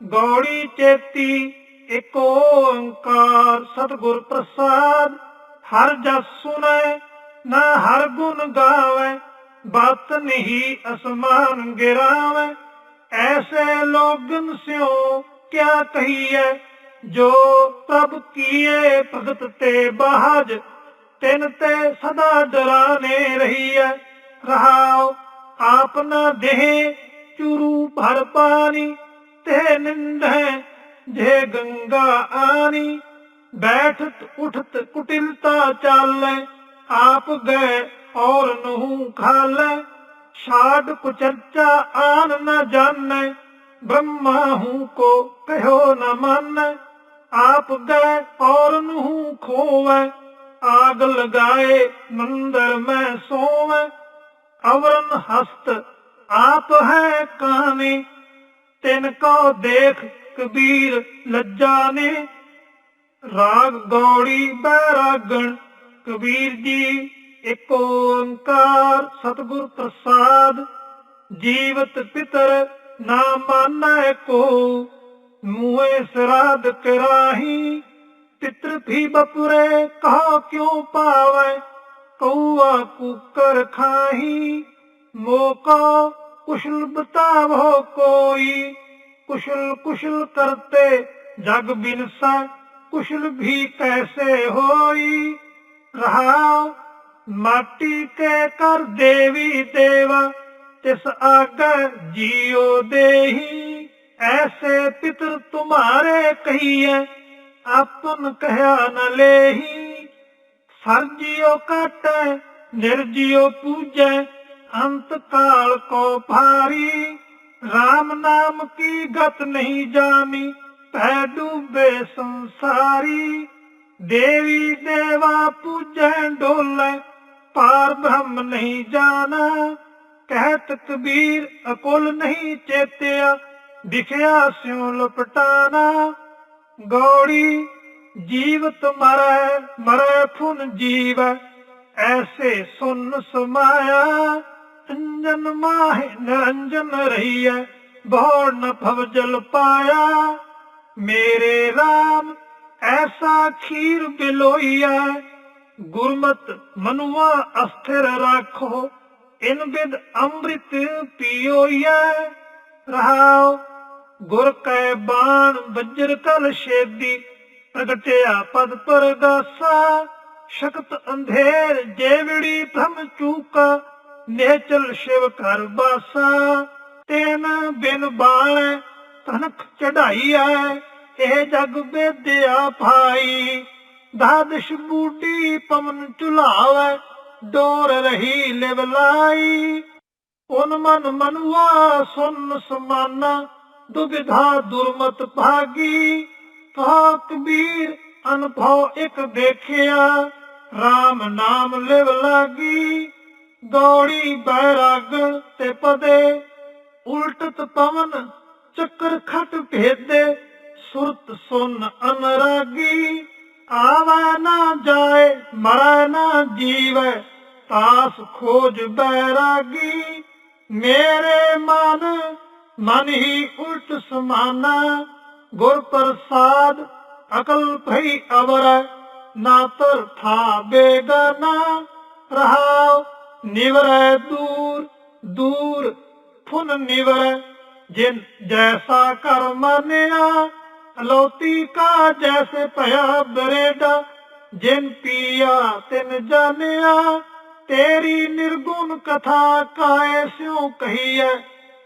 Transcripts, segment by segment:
ਗੌੜੀ ਚੇਤੀ ਇਕ ਓੰਕਾਰ ਸਤਿਗੁਰ ਪ੍ਰਸਾਦ। ਹਰ ਜਸ ਸੁਣੈ ਨਾ ਹਰ ਗੁਣ ਗਾਵੇ, ਬਾਤ ਨਹੀਂ ਅਸਮਾਨ ਗਿਰਾਵੇ। ਐਸੇ ਲੋਗਨ ਸਿਓ ਕਿਆ ਕਹੀਏ ਜੋ ਪ੍ਰਭ ਕੀਏ ਭਗਤ ਤੇ ਬਾਜ ਤਿਨ ਤੇ ਸਦਾ ਡਰਾਨੇ ਰਹੀਐ, ਰਹਾਉ ਆਪ ਨਾ ਦੇਹ ਚੁਰੂ ਭਰ ਪਾਣੀ। ਤੇ ਨਿੰਦੈ ਜੇ ਗੰਗਾ ਆਣੀ, ਬੈਠਤ ਉਠਤ ਕੁਟਿਲਤਾ ਚਾਲੈ, ਆਪ ਗਏ ਔਰ ਨੂੰ ਖਾਲੈ, ਛਾੜ ਕੁਚਰਚਾ ਆਨ ਨ ਜਾਣੈ, ਬ੍ਰਹਮਾ ਹੂੰ ਕੋ ਕਹਿਓ ਨ ਮੰਨੈ, ਆਪ ਗਏ ਔਰ ਨੂੰ ਖੋਵੈ, ਆਗ ਲਗਾਏ ਮੰਦਰ ਮੈਂ ਸੋਵੈ, ਅਵਰਨ ਹਸਤ ਆਪ ਹੈ ਕਾਨੇ ਤਿਨ ਕੋ ਦੇਖ ਕਬੀਰ ਲੱਜਾ ਨੇ। ਰਾਗ ਗੌੜੀ ਬੈਰਾਗਣ, ਕਬੀਰ ਜੀ ਏਕ ਓੰਕਾਰ ਸਤਿਗੁਰ ਪ੍ਰਸਾਦ। ਜੀਵਤ ਪਿਤਰ ਨਾ ਮਾਨੈ ਕੋ ਮੂਏ ਸਰਾਧ ਕਰਾਹੀ। ਪਿਤਰ ਵੀ ਬਪੁਰੇ ਕਹਾ ਕਿਉ ਪਾਵੈ ਕਉਆ ਕੁਕਰ ਖਾਹੀ। ਮੋਕਾ ਕੁਸ਼ਲ ਬਤਾਵੋ ਕੋਈ। ਕੁਸ਼ਲ ਕੁਸ਼ਲ ਕਰਤੇ ਜਗ ਬਿਨਸੈ, ਕੁਸ਼ਲ ਵੀ ਕੈਸੇ ਹੋਈ? ਰਹਾ ਮਾਟੀ ਕੇ ਕਰ ਦੇਵੀ ਦੇਵਾ, ਤਿਸ ਆਗੈ ਜੀਉ ਦੇਹੀ। ਐਸੇ ਪਿਤਰ ਤੁਮਾਰੇ ਕਹੀਏ ਆਪਨ ਕਹਿਆ ਨ ਲੇਹੀ। ਸਰਜੀਓ ਕਾਟੈ ਨਿਰਜੀਓ ਪੂਜੈ ਅੰਤ ਕਾਲ ਕੋ ਭਾਰੀ RAM ਨਾਮ ਕੀ ਗਤ ਨਹੀਂ ਜਾਣੀ ਪੈ ਡੂਬੇ ਸੰਸਾਰੀ। ਦੇਵੀ ਦੇਵਾ ਪੂਜੈ ਡੋਲੇ, ਪਾਰ ਬ੍ਰਹਮ ਨਹੀਂ ਜਾਣਾ। ਕਹਿਤ ਕਬੀਰ ਅਕੁਲ ਨਹੀਂ ਚੇਤਿਆ ਦਿਖਿਆ ਸਿਉ ਲਪਟਾਨਾ ਗੌੜੀ, ਜੀਵਤ ਮਰੈ ਮਰੈ ਫੁਨ ਜੀਵ, ਐਸੇ ਸੁਨ ਸਮਾਇਆ। ਅੰਜਨ ਮਾਹਿ ਨਿਰੰਜਨ ਰਹੀਐ ਬਹੁੜ ਨ ਭਵ ਪਾਇਆ। ਮੇਰੇ RAM ਐਸਾ ਖੀਰ ਬਿਲੋਈਐ, ਗੁਰਮਤ ਮਨੁਆ ਅਸਥਿਰ ਰਾਖੋ, ਇਨ ਬਿਦ ਅੰਮ੍ਰਿਤ ਪੀਓਈਐ। ਰਹਾਉ, ਗੁਰ ਕੈ ਬਾਣ ਵਜਰ ਕਲ ਛੇਦੀ, ਪ੍ਰਗਟਿਆ ਪਦ ਪਰਗਾਸਾ। ਸ਼ਕਤ ਅੰਧੇਰ ਜੇਵੜੀ ਭ੍ਰਮ ਚੂਕਾ ਨੇਚਲ ਸ਼ਿਵ ਘਰ ਬਾਸਾ, ਤੈਨ ਬਿਨ ਬਾਣ ਤਨਖ ਚੜਾਈ ਐ ਇਹ ਜਗ ਬੇਦਿਆ ਭਾਈ, ਦਾਦਸ਼ ਬੂਟੀ ਪਵਨ ਝੁਲਾਵੇ, ਡੋਰ ਰਹੀ ਲਿਵ ਉਨ ਮਨ ਮਨੁਆ ਸੁਨ ਸਮਾਨਾ, ਦੁਬਿਧਾ ਦੁਰਮਤ ਭਾਗੀ। ਕਹਾ ਕਬੀਰ ਅਨਭਉ ਇੱਕ ਦੇਖਿਆ RAM ਨਾਮ ਲਿਵ ਲਾਗੀ। ਗੌੜੀ ਬੈਰਾਗ ਤੇ ਪਦੇ ਉਲਟਤ ਪਵਨ ਚੱਕਰ ਖਟ ਭੇਦੇ, ਸੁਰਤ ਸੁਨ ਅਨਰਾਗੀ, ਆਵੈ ਨਾ ਜਾਏ, ਮਰੈ ਨਾ ਜੀਵੈ, ਤਾਸ ਖੋਜ ਬੈਰਾਗੀ। ਮੇਰੇ ਮਨ ਮਨ ਹੀ ਉਲਟ ਸਮਾਨਾ, ਗੁਰ ਪ੍ਰਸਾਦ ਅਕਲ ਭਈ ਅਵਰ, ਨਾ ਤਰ ਥਾ ਬੇਗਨਾ, ਰਹਾਉ ਨਿਵਰੈ ਦੂਰ ਦੂਰ ਫੁਨ ਨਿਵਰੈ। ਜਿਨ ਜੈਸਾ ਕਰ ਮੰਨਿਆ ਲੋਤੀ ਕਾ ਜੈਸੇ ਭਇਆ ਬਰੇਡਾ। ਜਿਨ ਪੀਆ, ਤਿਨ ਜਾਣਿਆ, ਤੇਰੀ ਨਿਰਗੁਣ ਕਥਾ ਕਾਇ ਸਿਉ ਕਹੀਐ।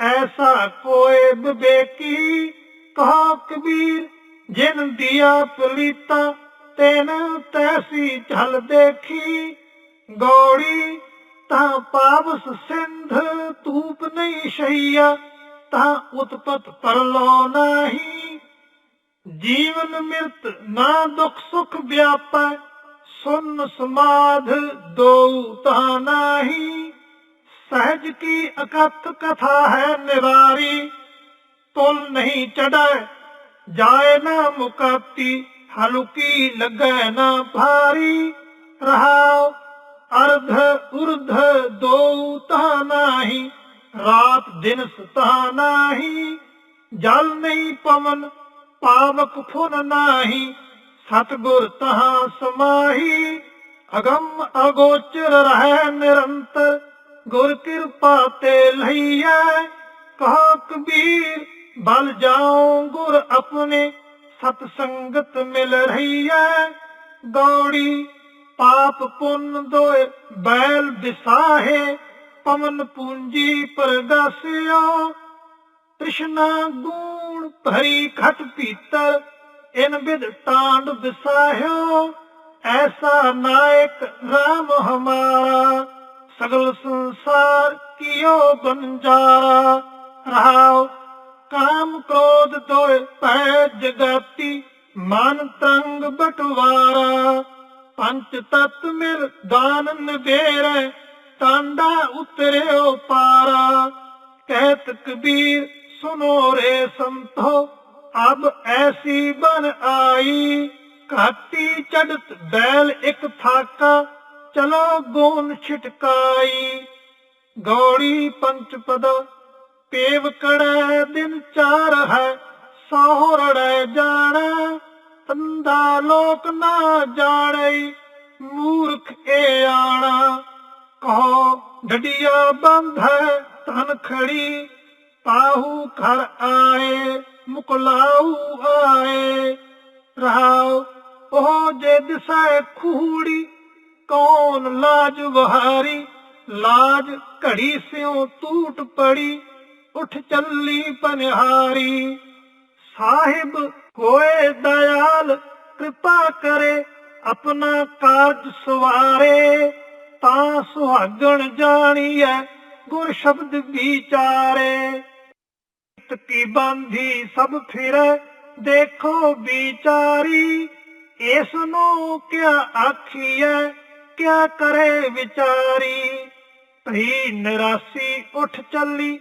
ਐਸਾ ਕੋਏ ਬਿਬੇਕੀ ਕਹਾ ਕਬੀਰ, ਜਿਨ ਦਿਆ ਪਲੀਤਾ, ਤੈਨ ਤੈਸੀ ਝਲ ਦੇਖੀ। ਗੋੜੀ ਤਾਂ ਪਾਵਸ ਸਿੰਧ ਤੂਪ ਨਹੀਂ ਸ਼ਈਆ ਤਾਂ ਉਤਪਤ ਪਰਲੋ ਨਹੀਂ। ਜੀਵਨ ਮਿਰਤ ਨਾ ਦੁਖ ਸੁਖ ਵਿਆਪੈ, ਸੁਨ ਸਮਾਧ ਦੋ ਤਾ ਨਹੀਂ। ਸਹਿਜ ਕੀ ਅਕਥ ਕਥਾ ਹੈ ਨਿਵਾਰੀ ਤੁਲ ਨਹੀਂ ਚੜੈ ਜਾਏ ਨਾ ਮੁਕਾਤੀ ਹਲਕੀ ਲੱਗੈ ਨਾ ਭਾਰੀ। ਰਹਾਉ ਅਰਧ ਉਰਧ ਦੋ ਤਾ ਨਹੀਂ, ਰਾਤ ਦਿਨ ਸਤਾ ਨਹੀਂ, ਜਲ ਨਹੀਂ ਪਵਨ ਪਾਵਕ ਫੁਨ ਨਾਹੀ, ਸਤਗੁਰ ਤਹਾਂ ਸਮਾਹੀ, ਅਗੰਮ ਅਗੋਚਰ ਰਹਿ ਨਿਰੰਤਰ, ਗੁਰ ਕਿਰਪਾ ਤੇ ਲਈਐ ਕਹਾ ਕਬੀਰ ਬਲ ਜਾਉ ਗੁਰ ਆਪਣੇ ਸਤ ਸੰਗਤ ਮਿਲ ਰਹੀਐ, ਗੌੜੀ ਪਾਪ ਪੁੰਨ ਦੋਏ ਬੈਲ ਵਿਸਾਹੇ ਪਵਨ ਪੂੰਜੀ ਪਰਗਾਸਿਓ ਤ੍ਰਿਸ਼ਨਾ ਗੂਣ ਭਰੀ ਖਟ ਪੀਤਰ ਇਨ ਵਿਦ ਟਾਂਡ ਵਿਸਾਹਿਓ ਐਸਾ ਨਾਇਕ ਰਾਮ ਹਮਾਰਾ, ਸਗਲ ਸੰਸਾਰ ਕੀਓ ਬੰਜਾਰਾ ਰਹਾਉ ਕਾਮ ਕ੍ਰੋਧ ਦੋਇ ਭੈ ਜਗਾਤੀ, ਮਨ ਤੰਗ ਬਟਵਾਰਾ। ਪੰਚ ਤਤ ਮਿਲ ਦਾਨ ਨਿਬੇਰੈ ਟਾਂਡਾ ਉਤਰਿਓ ਪਾਰਾ। ਕਹਿਤ ਕਬੀਰ ਸੁਨੋ ਰੇ ਸੰਤੋ, ਅਬ ਐਸੀ ਬਨ ਆਈ। ਘਾਟੀ ਚੜਤ ਬੈਲ ਇੱਕ ਥਾਕਾ, ਚਲੋ ਗੋਨ ਛਿਟਕਾਈ। ਗੌੜੀ ਪੰਚ ਪਦ, ਪੇਵ ਕੜੈ ਦਿਨ ਚਾਰ ਹੈ ਸੋਹਰੜੈ ਜਾਣਾ। ਅੰਧਾ ਲੋਕ ਨਾ ਜਾਣੈ, ਮੂਰਖ ਏ ਆਣਾ। ਕਹੋ ਢੜੀਆ ਬੰਧ ਤਨ ਖੜੀ, ਪਾਹੂ ਘਰ ਆਏ ਮੁਕਲਾਉ ਆਏ। ਰਹਾਉ ਉਹ ਜੇ ਦਿਸੈ ਖੂੜੀ, ਕੌਣ ਲਾਜ ਵਹਾਰੀ? ਲਾਜ ਘੜੀ ਸਿਉ ਟੂਟ ਪੜੀ, ਉਠ ਚੱਲੀ ਪਨਹਾਰੀ। ਸਾਹਿਬ ਹੋਏ ਦਇਆਲ, ਕਿਰਪਾ ਕਰੇ ਆਪਣਾ ਕਾਰਜ ਸਵਾਰੇ। ਤਾਂ ਸੁਹਾਗਣ ਜਾਣੀਐ ਗੁਰ ਸ਼ਬਦ ਵਿਚਾਰੇ। ਚਿੱਤ ਕੀ ਸਭ ਫਿਰੈ, ਦੇਖੋ ਵਿਚਾਰੀ। ਇਸ ਨੂੰ ਕਿਆ ਆਖੀਐ, ਕਿਆ ਕਰੇ ਵਿਚਾਰੀ। ਭਈ ਨਿਰਾਸੀ ਉਠ ਚੱਲੀ,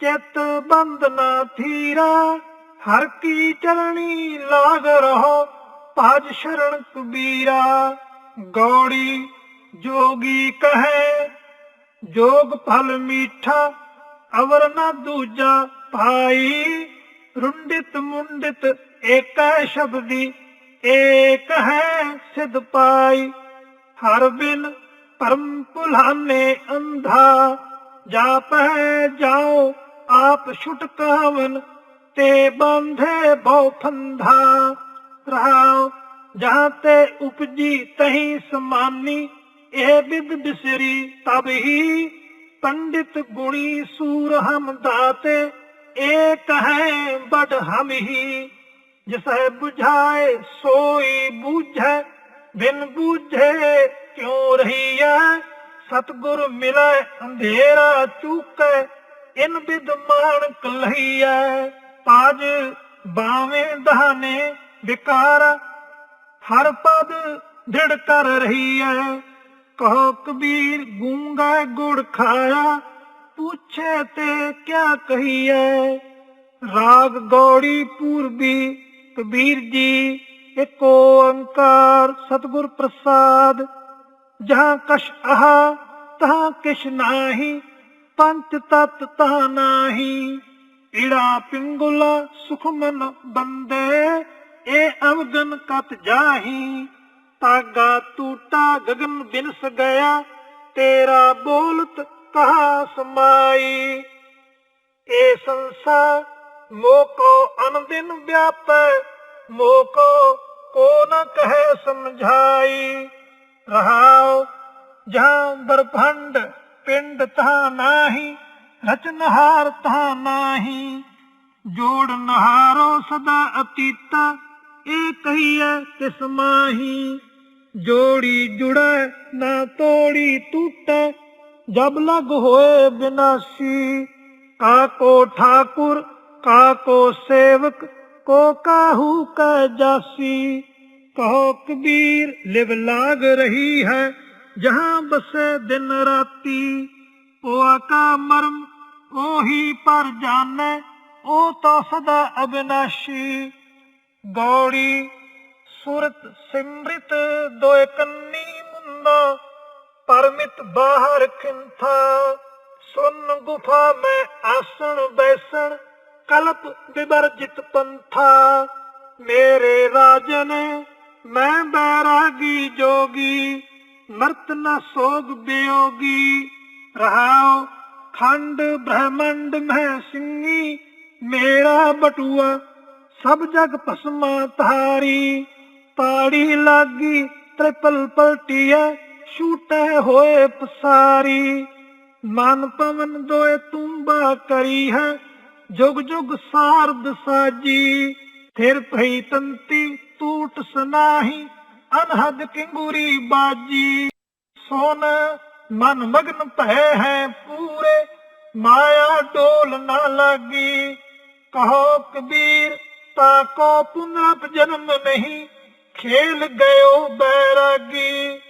ਚਿੱਤ ਬੰਦ ਨਾ ਥੀਰਾ। ਹਰ ਕੀ ਚਰਣੀ ਲਾਗ ਰਹੋ, ਭਜ ਸ਼ਰਣ ਕਬੀਰਾ। ਗੌੜੀ ਜੋਗੀ ਕਹੈ, ਜੋਗ ਫਲ ਮੀਠਾ, ਅਵਰ ਨਾ ਦੂਜਾ ਭਾਈ। ਰੁੰਡਿਤ ਮੁੰਡਿਤ ਏਕੈ ਸ਼ਬਦੀ, ਏਕ ਹੈ ਸਿਧ ਪਾਈ। ਹਰ ਬਿਨ ਪਰਮ ਭੁਲਾਨੇ ਅੰਧਾ ਜਾਪੈ ਜਾਓ ਆਪ ਛੁਟਕਾਵਨ ਤੇ ਬੰਧੇ ਬਹੁ ਫੰਧਾ ਰਹਾਉ, ਜਹਾਂ ਤੇ ਉਪਜੀ ਤਹੀਂ ਸਮਾਨੀ, ਇਹ ਬਿਦ ਬਿਸਰੀ ਤਬ ਹੀ। ਪੰਡਿਤ ਗੁਣੀ ਸੂਰ ਹਮ ਦਾਤੇ ਏਕ ਹੈ ਬੜ ਹਮ ਹੀ। ਜਿਸੈ 부ਝਾਏ ਸੋਈ ਬੂਝੈ, ਬਿਨ ਬੂਝੇ ਕਿਉ ਰਹੀਐ? ਸਤਗੁਰ ਮਿਲੈ, ਅੰਧੇਰਾ ਚੂਕੈ, ਇਨ ਬਿਦ ਮਾਣਕ ਲਹੀਐ। ਪਾਜ ਬਾਵੇਂ ਦਹਾਨੇ ਵਿਕਾਰ, ਹਰ ਪਦ ਦ੍ਰਿੜ ਕਰ ਰਹੀ ਰਹੀਐ ਕਹੋ ਕਬੀਰ, ਗੂੰਗਾ ਗੁੜ ਖਾਇਆ, ਪੁੱਛੇ ਤੇ ਕਿਆ ਕਹੀਐ ਰਾਗ ਗੌੜੀ ਪੂਰਬੀ, ਕਬੀਰ ਜੀ ਏਕ ਓੰਕਾਰ ਸਤਿਗੁਰ ਪ੍ਰਸਾਦ। ਜਹਾਂ ਕਸ਼ ਆਹਾ, ਤਹਾਂ ਕਿਛ ਨਾਹੀ ਪੰਚ ਤਤ ਤਹਾਂ ਨਾਹੀ। ਈੜਾ ਪਿੰਗੁਲਾ ਸੁਖ ਬੰਦੇ ਏ ਅਵਗਨ ਕਤ ਜਾਹੀ। ਤਾਗਾ ਟੂਟਾ ਗगन ਬਿਨਸ ਗਿਆ, ਤੇਰਾ ਬੋਲਤ ਕਹਾ ਸਮਾਈ। ਏ ਸੰਸਾਰ ਮੋਕੋ ਅਨਦਿਨ ਵਿਆਪੈ, ਮੋਕੋ ਕੋ ਨ ਕਹੈ ਸਮਝਾਈ। ਰਹਾਉ, ਜਹਾਂ ਬਰਭੰਡ ਪਿੰਡ ਤਾ ਨਾਹੀ ਰਚਨਹਾਰ ਤਹਾਂ ਨਾਹੀ, ਜੋੜ ਨਹਾਰੋ ਸਦਾ ਅਤੀਤਾ, ਇਹ ਕਹੀਐ ਤਿਸ ਮਾਹੀ। ਜੋੜੀ ਜੁੜੈ, ਨਾ ਤੋੜੀ ਟੂਟੈ, ਜਬ ਲਗ ਹੋਏ ਬਿਨਾਸੀ। ਕਾਕੋ ਠਾਕੁਰ ਕਾਕੋ ਸੇਵਕ, ਕੋ ਕਾਹੂ ਕੈ ਜਾਸੀ। ਕਹੋ ਕਬੀਰ, ਲਿਵ ਲਾਗ ਰਹੀ ਹੈ, ਜਹਾਂ ਬਸੇ ਦਿਨ ਰਾਤੀ। ਉਹ ਕਾ ਮਰਮ ਉਹੀ ਪਰ ਜਾਣੈ, ਉਹ ਤਾਂ ਸਦਾ ਅਬਿਨਾਸ਼ੀ। ਗੌੜੀ ਸੁਰਤ ਸਿਮਰਿਤ ਦੋਇ ਕੰਨੀ ਮੁੰਨਾ ਪਰਮਿਤ ਬਾਹਰ ਖਿੰਥਾ। ਸੁਨ ਗੁਫਾ ਮੈਂ ਆਸਣ ਬੈਸਣ, ਕਲਪ ਵਿਵਰਜਿਤ ਪੰਥਾ। ਮੇਰੇ ਰਾਜਨ, ਮੈਂ ਬੈਰਾਗੀ ਜੋਗੀ, ਮਰਤ ਨਾ ਸੋਗ ਬਿਯੋਗੀ ਰਹਾਓ ਖੰਡ ਬ੍ਰਹਮੰਡ ਮਹਿ ਸਿੰਘੀ ਮੇਰਾ ਬਟੂਆ, ਸਭ ਜਗ ਭਸਮਾ ਤਾਰੀ ਤਾੜੀ ਲਾਗੀ ਤ੍ਰਿਪਲ ਪਲਟੀਐ, ਛੂਟੈ ਹੋਏ ਪਸਾਰੀ। ਮਨ ਪਵਨ ਦੋਏ ਤੁੰਬਾ ਕਰੀ ਹੈ ਜੁਗ ਜੁਗ ਸਾਰਦ ਸਾਜੀ। ਫਿਰ ਭਈ ਤੰਤੀ ਟੂਟ ਸਨਾਹੀ, ਅਨਹਦ ਕਿੰਗੂਰੀ ਬਾਜੀ। ਸੋਨ ਮਨ ਮਗਨ ਭੈ ਹੈ ਪੂਰੇ, ਮਾਇਆ ਡੋਲ ਨਾ ਲਾਗੀ। ਕਹੋ ਕਬੀਰ, ਤਾ ਕੋ ਪੁਨਰ ਜਨਮ ਨਹੀਂ, ਖੇਲ ਗਇਓ ਬੈਰਾਗੀ।